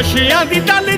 ਨਸ਼ਿਆਂ ਦੀ ਦਲ